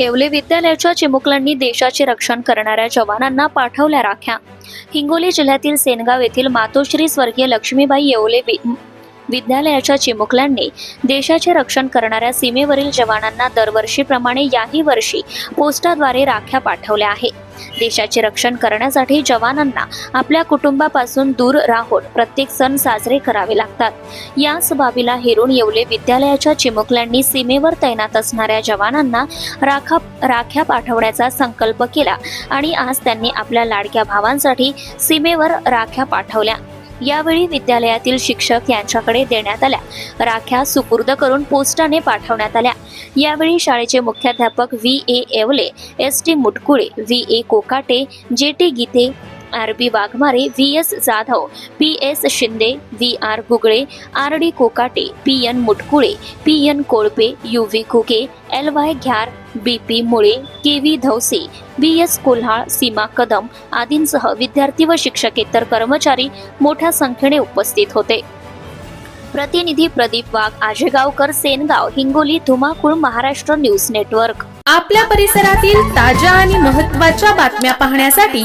येवले विद्यालयाच्या चिमुकल्यांनी देशाचे रक्षण करणाऱ्या जवानांना पाठवल्या राख्या. हिंगोली जिल्ह्यातील सेनगाव येथील मातोश्री स्वर्गीय लक्ष्मीबाई येवले वि- विद्यालयाच्या चिमुकल्यांनी देशाचे रक्षण करणाऱ्या सीमेवरील जवानांना दरवर्षीप्रमाणे याही वर्षी पोस्टाद्वारे राख्या पाठवल्या आहे देशाचे रक्षण करण्यासाठी जवानांना आपल्या कुटुंबापासून दूर राहून प्रत्येक सण साजरे करावे लागतात. याच बाबीला हेरून येवले विद्यालयाच्या चिमुकल्यांनी सीमेवर तैनात असणाऱ्या जवानांना राखा राख्या पाठवण्याचा संकल्प केला आणि आज त्यांनी आपल्या लाडक्या भावांसाठी सीमेवर राख्या पाठवल्या. यावेळी विद्यालयातील शिक्षक यांच्याकडे देण्यात आल्या. राख्या सुपूर्द करून पोस्टाने पाठवण्यात आल्या. यावेळी शाळेचे मुख्याध्यापक V. A. Yevale S. T. Mutkule V. A. Kokate J. T. Gite R B Waghmare V S Jadhav P S Shinde V R Gugale R D Kokate P N Mutkule P N Kolpe U V Kuke L Y Ghyar B P Mule K V Dhavse B S Kolhal Seema Kadam आदींसह विद्यार्थी व शिक्षकेतर कर्मचारी मोठ्या संख्येने उपस्थित होते. प्रतिनिधी प्रदीप वाघ आजेगावकर सेनगाव हिंगोली धुमाकूळ महाराष्ट्र न्यूज नेटवर्क. आपल्या परिसरातील ताज्या आणि महत्त्वाच्या बातम्या पाहण्यासाठी